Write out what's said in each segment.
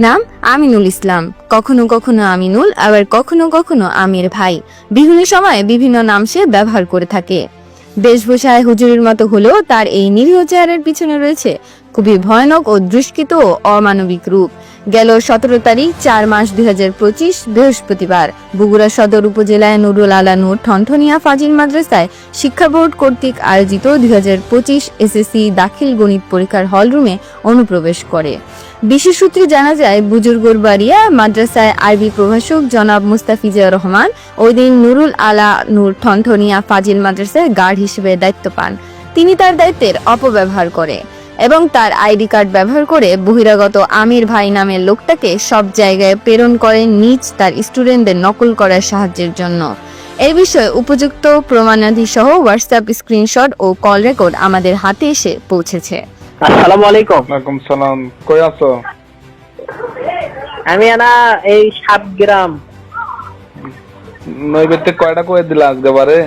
নাম আমিনুল ইসলাম। কখনো কখনো আমিনুল, আবার কখনো কখনো আমির ভাই। বিভিন্ন সময়ে বিভিন্ন নাম সে ব্যবহার করে থাকে। বেশভূষায় হুজুরের মতো হলেও তার এই নিরীহ চেহারার পিছনে রয়েছে খুবই ভয়ানক ও দুষ্কৃত ও অমানবিক রূপ। গেল সতেরো তারিখ, চার মাস দুই হাজার পঁচিশ, বৃহস্পতিবার। বগুড়া সদর উপজেলায় নুরুল আলা নূর ঠনঠনিয়া ফাজিল মাদ্রাসায় শিক্ষা বোর্ড কর্তৃক আয়োজিত দুই হাজার পঁচিশ এসএসসি দাখিল গণিত পরীক্ষার হলরুমে অনুপ্রবেশ করে। বিশেষ সূত্রে জানা যায় বুজুর্গর বাড়িয়া মাদ্রাসায় আরবি প্রভাষক জনাব মুস্তাফিজা রহমান ওই দিন নুরুল আলা নূর ঠনঠনিয়া ফাজিল মাদ্রাসায় গার্ড হিসেবে দায়িত্ব পান। তিনি তার দায়িত্বের অপব্যবহার করে এবং তার আইডি কার্ড ব্যবহার করে বহিরাগত আমির ভাই নামের লোকটাকে সব জায়গায় প্রেরণ করেন নিজ তার স্টুডেন্টদের নকল করার সাহায্যের জন্য। এই বিষয়ে উপযুক্ত প্রমাণাদি সহ হোয়াটসঅ্যাপ স্ক্রিনশট ও কল রেকর্ড আমাদের হাতে এসে পৌঁছেছে। আসসালামু আলাইকুম। ওয়ালাইকুম সালাম। কই আছো? আমি আনা এই সাতগ্রাম নৈবেদ্য কয়টা করে দিলা আজকে বারে?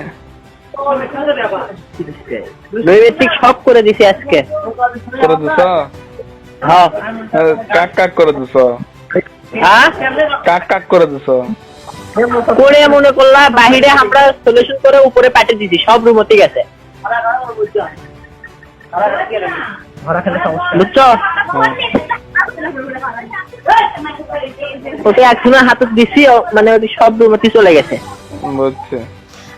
নৈবেদিক সব করে দিছি আজকে। করে দিছ? হ্যাঁ। কাক কাক করে দিছ? হ্যাঁ? কাক কাক করে দিছ? করে মনে করলা বাহিরে আমরা সলিউশন করে উপরে পাঠিয়ে দিছি সব রুমতে গেছে। বুঝছ ওকে একজনের হাতে দিছি মানে ওটি সব চলে গেছে। বুঝছি।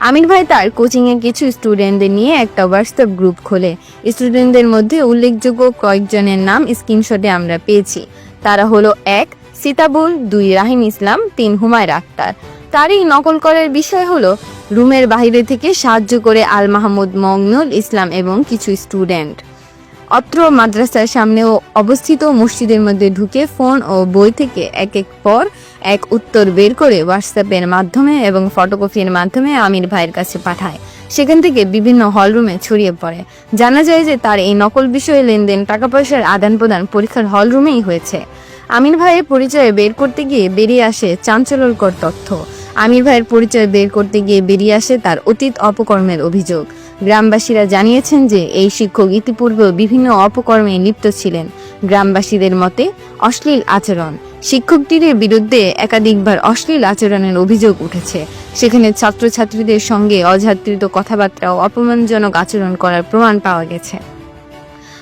আমির ভাই তার কোচিং এর কিছু স্টুডেন্টদের নিয়ে একটা হোয়াটসঅ্যাপ গ্রুপ খোলে। স্টুডেন্টদের মধ্যে উল্লেখযোগ্য কয়েকজনের নাম স্ক্রিনশটে আমরা পেয়েছি। তারা হলো এক সিতাবুল দুই রাহিম ইসলাম তিন হুমায়রা আক্তার। তারই নকল করার বিষয় হলো রুমের বাইরে থেকে সাহায্য করে আল মাহমুদ মগনুল ইসলাম এবং কিছু স্টুডেন্ট অত্র মাদ্রাসার সামনেও অবস্থিত মসজিদের মধ্যে ঢুকে ফোন ও বই থেকে এক এক পর এক উত্তর বের করে হোয়াটসঅ্যাপের মাধ্যমে এবং ফটোকপির মাধ্যমে আমির ভাইয়ের কাছে পাঠায়। সেখান থেকে বিভিন্ন হলরুমে ছড়িয়ে পড়ে। জানা যায় যে তার এই নকল বিষয়ে লেনদেন টাকা পয়সার আদান প্রদান পরীক্ষার হলরুমেই হয়েছে। আমির ভাইয়ের পরিচয় বের করতে গিয়ে বেরিয়ে আসে চাঞ্চল্যকর তথ্য। আমির ভাইয়ের পরিচয় বের করতে গিয়ে বেরিয়ে আসে তার অতীত অপকর্মের অভিযোগ। গ্রামবাসীরা জানিয়েছেন যে এই শিক্ষক ইতিপূর্বেও বিভিন্ন অপকর্মে লিপ্ত ছিলেন। গ্রামবাসীদের মতে, অশ্লীল আচরণ। শিক্ষকটির বিরুদ্ধে একাধিকবার অশ্লীল আচরণের অভিযোগ উঠেছে। সেখানে ছাত্রছাত্রীদের সঙ্গে অযাত্রিত কথাবার্তা ও অপমানজনক আচরণ করার প্রমাণ পাওয়া গেছে।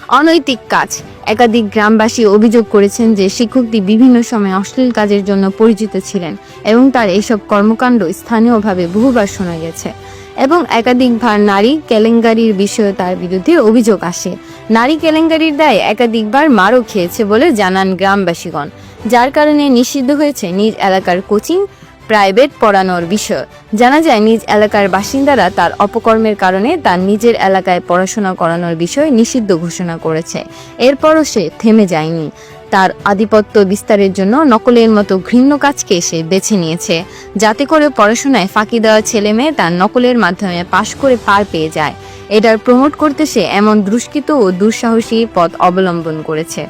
অনৈতিক কাজ। একাধিক গ্রামবাসী অভিযোগ করেছেন যে শিক্ষকটি বিভিন্ন সময় অশ্লীল কাজের জন্য পরিচিত ছিলেন এবং তার এইসব কর্মকাণ্ড স্থানীয়ভাবে বহুবার শোনা গেছে। এবং একাধিকবার নারী কেলেঙ্কারির বিষয়ে তার বিরুদ্ধে অভিযোগ আসে। নারী কেলেঙ্কারির দায়ে একাধিকবার মারও খেয়েছে বলে জানান গ্রামবাসীগণ। যার কারণে নিষিদ্ধ হয়েছে নিজ এলাকার কোচিং, প্রাইভেট পড়ানোর বিষয়। জানা যায়, নিজ এলাকার বাসিন্দারা তার অপকর্মের কারণে তার নিজের এলাকায় পড়াশোনা করানোর বিষয়ে নিষিদ্ধ ঘোষণা করেছে। এরপরও সে থেমে যায়নি। তার আধিপত্য বিস্তারের জন্য নকলের মতো ঘৃণ্য কাজকে সে বেছে নিয়েছে। যাতে করে পড়াশোনায় ফাঁকি দেওয়া ছেলে মেয়ে তার নকলের মাধ্যমে পাশ করে পার পেয়ে যায়। এটার প্রমোট করতে সে এমন দুষ্কৃত ও দুঃসাহসী পথ অবলম্বন করেছে।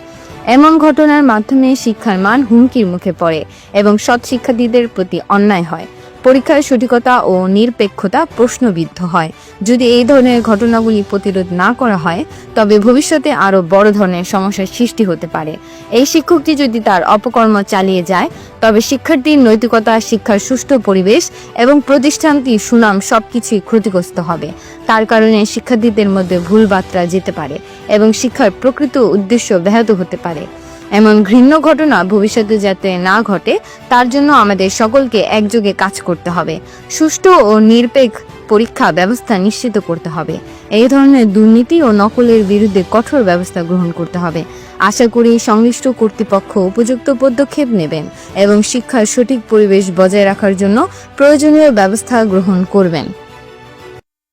এমন ঘটনার মাধ্যমে শিক্ষার মান হুমকির মুখে পড়ে এবং সৎ শিক্ষার্থীদের প্রতি অন্যায় হয়। পরীক্ষার সঠিকতা ও নিরপেক্ষতা প্রশ্নবিদ্ধ হয়। যদি এই ধরনের ঘটনাগুলি প্রতিরোধ না করা হয়, তবে ভবিষ্যতে আরও বড় ধরনের সমস্যার সৃষ্টি হতে পারে। এই শিক্ষকটি যদি তার অপকর্ম চালিয়ে যায়, তবে শিক্ষার্থীর নৈতিকতা, শিক্ষার সুষ্ঠু পরিবেশ এবং প্রতিষ্ঠানটির সুনাম সবকিছুই ক্ষতিগ্রস্ত হবে। তার কারণে শিক্ষার্থীদের মধ্যে ভুল বার্তা যেতে পারে এবং শিক্ষার প্রকৃত উদ্দেশ্য ব্যাহত হতে পারে। এমন ঘৃণ্য ঘটনা ভবিষ্যতে যাতে না ঘটে, তার জন্য আমাদের সকলকে একযোগে কাজ করতে হবে। সুষ্ঠু ও নিরপেক্ষ পরীক্ষা ব্যবস্থা নিশ্চিত করতে হবে। এই ধরনের দুর্নীতি ও নকলের বিরুদ্ধে কঠোর ব্যবস্থা গ্রহণ করতে হবে। আশা করি সংশ্লিষ্ট কর্তৃপক্ষ উপযুক্ত পদক্ষেপ নেবেন এবং শিক্ষার সঠিক পরিবেশ বজায় রাখার জন্য প্রয়োজনীয় ব্যবস্থা গ্রহণ করবেন।